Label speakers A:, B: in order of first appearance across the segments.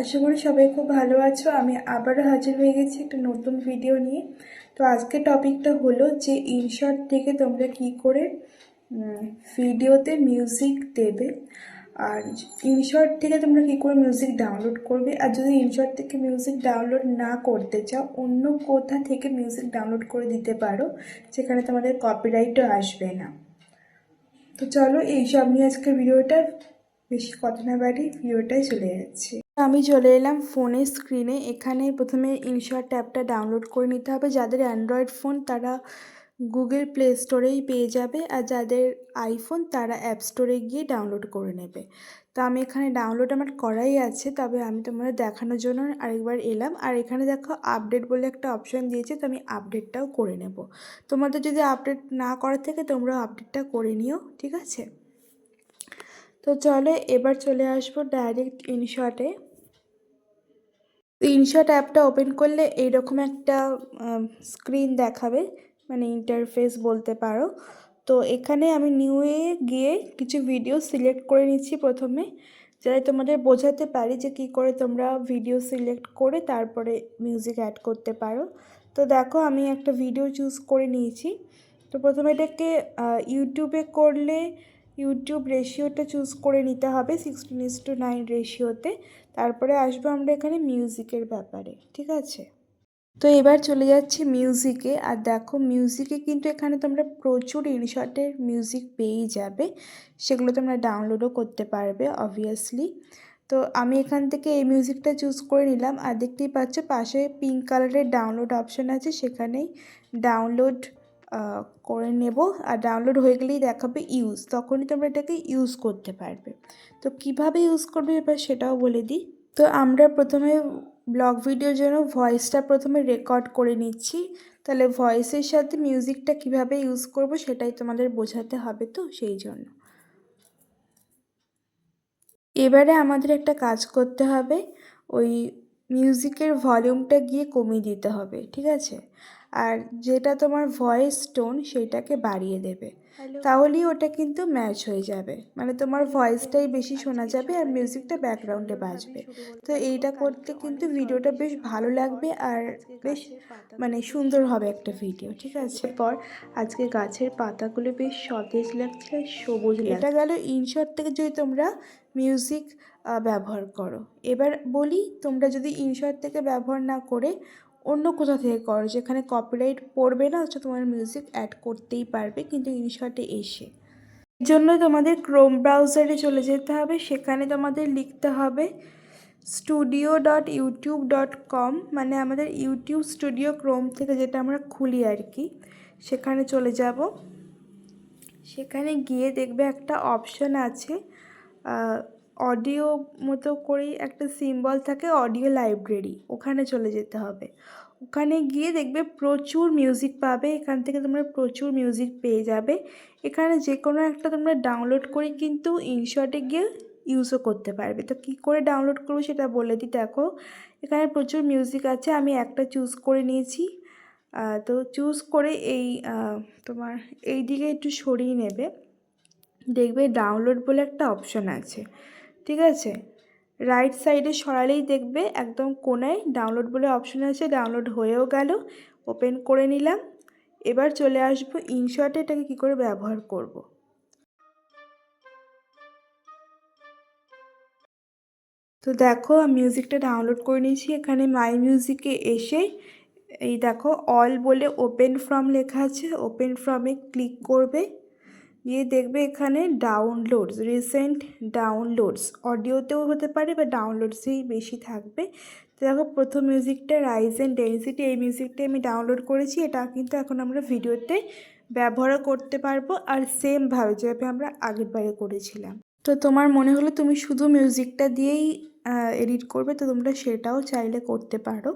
A: আশা করি সবাই খুব ভালো আছো। আমি আবারও হাজির হয়ে গেছি একটা নতুন ভিডিও নিয়ে। তো আজকে টপিকটা হলো যে ইনশর্ট থেকে তোমরা কি করে ভিডিওতে মিউজিক দেবে। আর ইনশর্ট থেকে তোমরা কি করে মিউজিক ডাউনলোড করবে। আর যদি ইনশর্ট থেকে মিউজিক ডাউনলোড না করতে চাও, অন্য কোথা থেকে মিউজিক ডাউনলোড করে দিতে পারো যেখানে তোমাদের কপিরাইটও আসবে না। তো চলো এইসব নিয়ে আজকে ভিডিওটা বেশি কথা না বাড়ি ভিডিওটাই চলে যাচ্ছে। আমি চলে এলাম ফোনের স্ক্রিনে এখানে প্রথমে ইনশর্ট অ্যাপটা ডাউনলোড করে নিতে হবে। যাদের অ্যান্ড্রয়েড ফোন তারা গুগল প্লে স্টোরেই পেয়ে যাবে। আর যাদের আইফোন তারা অ্যাপ স্টোরে গিয়ে ডাউনলোড করে নেবে। তো আমি এখানে ডাউনলোড আমার করাই আছে, তবে আমি তোমাদের দেখানোর জন্য আরেকবার এলাম। আর এখানে দেখো আপডেট বলে একটা অপশন দিয়েছে, তো আমি আপডেটটাও করে নেব। তোমাদের যদি আপডেট না করার থেকে, তোমরা আপডেটটা করে নিও, ঠিক আছে? তো চলো এবার চলে আসব ডাইরেক্ট ইনশটে ইনশট অ্যাপটা ওপেন করলে এইরকম একটা স্ক্রিন দেখাবে মানে ইন্টারফেস বলতে পারো। তো এখানে আমি নিউয়ে গিয়ে কিছু ভিডিও সিলেক্ট করে নিচ্ছি প্রথমে। যাতে তোমাদের বোঝাতে পারি যে কী করে তোমরা ভিডিও সিলেক্ট করে তারপরে মিউজিক অ্যাড করতে পারো। তো দেখো আমি একটা ভিডিও চুজ করে নিয়েছি। তো প্রথমে এটাকে ইউটিউবে করলে ইউটিউব রেশিওটা চুজ করে নিতে হবে সিক্সটিন ইস টু নাইন রেশিওতে। তারপরে আসব আমরা এখানে মিউজিকের ব্যাপারে, ঠিক আছে? তো এবার চলে যাচ্ছি মিউজিকে, আর দেখো মিউজিকে কিন্তু এখানে তোমরা প্রচুর ইনশটের মিউজিক পেয়েই যাবে। সেগুলো তোমরা ডাউনলোডও করতে পারবে অবভিয়াসলি তো আমি এখান থেকে এই মিউজিকটা চুজ করে নিলাম, আর দেখতেই পাচ্ছ পাশে পিঙ্ক কালারের ডাউনলোড অপশান আছে, সেখানেই ডাউনলোড করে নেব আর ডাউনলোড হয়ে গেলেই দেখাবে ইউজ তখনই তোমরা এটাকে ইউজ করতে পারবে। তো কীভাবে ইউজ করবে এবার সেটাও বলে দিই। তো আমরা প্রথমে ব্লগ ভিডিওর জন্য ভয়েসটা প্রথমে রেকর্ড করে নিচ্ছি। তাহলে ভয়েসের সাথে মিউজিকটা কীভাবে ইউজ করব সেটাই তোমাদের বোঝাতে হবে তো সেই জন্য। এবারে আমাদের একটা কাজ করতে হবে। ওই মিউজিকের ভলিউমটা গিয়ে কমিয়ে দিতে হবে, ঠিক আছে? আর যেটা তোমার ভয়েস টোন সেটাকে বাড়িয়ে দেবে। তাহলেই ওটা কিন্তু ম্যাচ হয়ে যাবে। মানে তোমার ভয়েসটাই বেশি শোনা যাবে আর মিউজিকটা ব্যাকগ্রাউন্ডে বাজবে। তো এইটা করতে কিন্তু ভিডিওটা বেশ ভালো লাগবে আর বেশ মানে সুন্দর হবে একটা ভিডিও ঠিক আছে? পর আজকে গাছের পাতাগুলো বেশ সতেজ লাগছে আর সবুজ এটা গেল ইনশট থেকে যদি তোমরা মিউজিক ব্যবহার করো। এবার বলি তোমরা যদি ইনশট থেকে ব্যবহার না করে অন্য কোথাও থেকে করো? যেখানে কপিরাইট পড়বে না হচ্ছে তোমার মিউজিক অ্যাড করতেই পারবে, কিন্তু ইনশটে এসে। এর জন্য তোমাদের ক্রোম ব্রাউজারে চলে যেতে হবে, সেখানে তোমাদের লিখতে হবে studio dot YouTube dot com মানে আমাদের ইউটিউব স্টুডিও ক্রোম থেকে যেটা আমরা খুলি আর কি, সেখানে চলে যাব। সেখানে গিয়ে দেখবে একটা অপশন আছে অডিও মতো করেই একটা সিম্বল থাকে অডিও লাইব্রেরি ওখানে চলে যেতে হবে। ওখানে গিয়ে দেখবে প্রচুর মিউজিক পাবে, এখান থেকে তোমরা প্রচুর মিউজিক পেয়ে যাবে। এখানে যে কোনো একটা তোমরা ডাউনলোড করে কিন্তু ইনশর্টে গিয়ে ইউজও করতে পারবে। তো কী করে ডাউনলোড করব সেটা বলে দিই দেখো। এখানে প্রচুর মিউজিক আছে, আমি একটা চুজ করে নিয়েছি। তো চুজ করে এই তোমার এই দিকে একটু সরিয়ে নেবে। দেখবে ডাউনলোড বলে একটা অপশন আছে। ঠিক আছে? রাইট সাইডে সরালেই দেখবে একদম কোনায় ডাউনলোড বলে অপশন আছে ডাউনলোড হয়েও গেল ওপেন করে নিলাম। এবার চলে আসব ইনশটে এটাকে কী করে ব্যবহার করব। তো দেখো মিউজিকটা ডাউনলোড করে নিয়েছি, এখানে মাই মিউজিকে এসে এই দেখো অল বলে ওপেন ফ্রম লেখা আছে ওপেন ফ্রমে ক্লিক করবে। গিয়ে দেখবে এখানে ডাউনলোডস রিসেন্ট ডাউনলোডস অডিওতেও হতে পারে বা ডাউনলোডসেই বেশি থাকবে। তো দেখো প্রথম মিউজিকটা রাইজ অ্যান্ড ডেন্সিটি এই মিউজিকটা আমি ডাউনলোড করেছি, এটা কিন্তু এখন আমরা ভিডিওতে ব্যবহারও করতে পারব আর সেমভাবে যেভাবে আমরা আগের বারে করেছিলাম। তো তোমার মনে হলো তুমি শুধু মিউজিকটা দিয়েই এডিট করবে, তো তোমরা সেটাও চাইলে করতে পারো।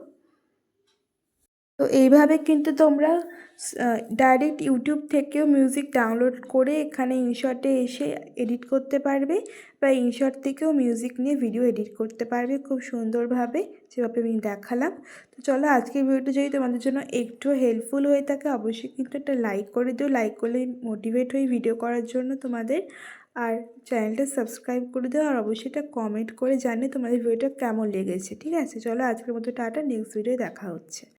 A: তো এইভাবে কিন্তু তোমরা ডাইরেক্ট ইউটিউব থেকেও মিউজিক ডাউনলোড করে এখানে ইনশটে এসে এডিট করতে পারবে বা ইনশর্ট থেকেও মিউজিক নিয়ে ভিডিও এডিট করতে পারবে খুব সুন্দরভাবে, যেভাবে আমি দেখালাম। তো চলো আজকের ভিডিওটা যদি তোমাদের জন্য একটু হেল্পফুল হয়ে থাকে, অবশ্যই কিন্তু একটা লাইক করে দিও। লাইক করলে মোটিভেট হই ভিডিও করার জন্য তোমাদের। আর চ্যানেলটা সাবস্ক্রাইব করে দিও আর অবশ্যই এটা কমেন্ট করে জানিয়ে তোমাদের ভিডিওটা কেমন লেগেছে। ঠিক আছে? চলো আজকের মতো টাটা নেক্সট ভিডিও দেখা হচ্ছে।